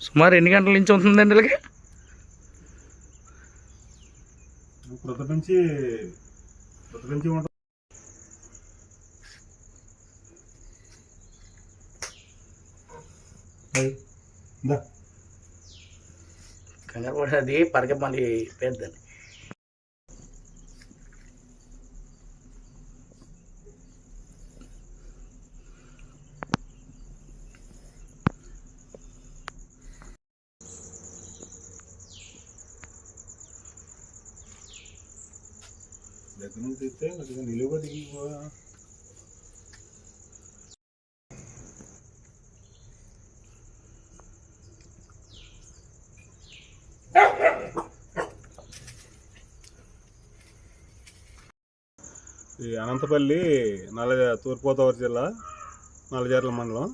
సుమారు ఎన్ని గంటల నుంచి ఉంటుందండి ఇలాగే. కంగారు పడి అది పరగ మళ్ళీ పెద్దండి దగ్గర నుంచి తీస్తే కొద్దిగా నిలువ దిగిపో ఈ అనంతపల్లి నల్ల తూర్పుగోదావరి జిల్లా నల్లజర్ల మండలం.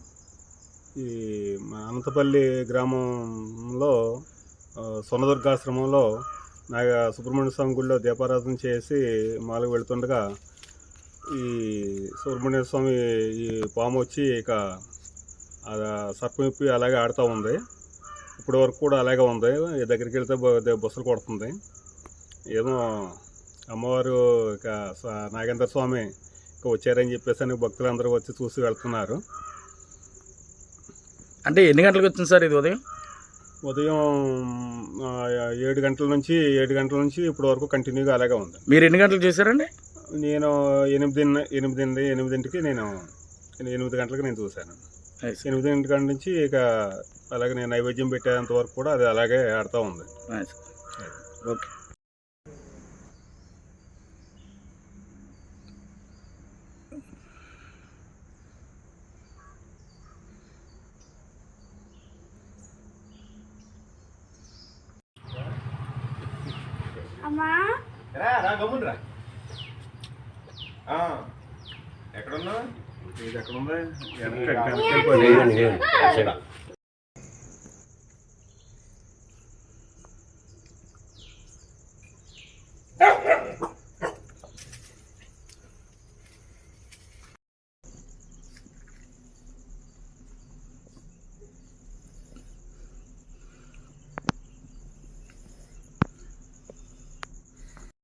ఈ అనంతపల్లి గ్రామంలో ఆ, నాగ సుబ్రహ్మణ్య స్వామి గుడిలో దీపారాధన చేసి మాలకు వెళుతుండగా ఈ సుబ్రహ్మణ్య స్వామి ఈ పాము వచ్చి ఇక సర్పం ఇప్పి అలాగే ఆడుతూ ఉంది. ఇప్పటి వరకు కూడా అలాగే ఉంది. ఈ దగ్గరికి వెళ్తే బొ- దే- బుసలు కొడుతుంది. ఏమో అమ్మవారు ఇక నాగేంద్ర స్వామి ఇక వచ్చారని చెప్పేసి అని భక్తులందరూ వచ్చి చూసి వెళ్తున్నారు. అంటే ఎన్ని గంటలకు వచ్చింది సార్ ఇది ఉదయం? ఉదయం ఏడు గంటల నుంచి ఏడు గంటల నుంచి ఇప్పటి వరకు కంటిన్యూగా అలాగే ఉంది. మీరు ఎన్ని గంటలు చేశారండి? నేను ఎనిమిది ఎనిమిది ఎనిమిదింటికి నేను ఎనిమిది గంటలకు నేను చూశాను. నైస్ ఎనిమిదింటి గంట నుంచి ఇక అలాగే నేను నైవేద్యం పెట్టేంత వరకు కూడా అది అలాగే ఆడుతూ ఉంది. ఓకే అమ్మా. రా రా గమ్మున రా ఆ, ఎక్కడున్నా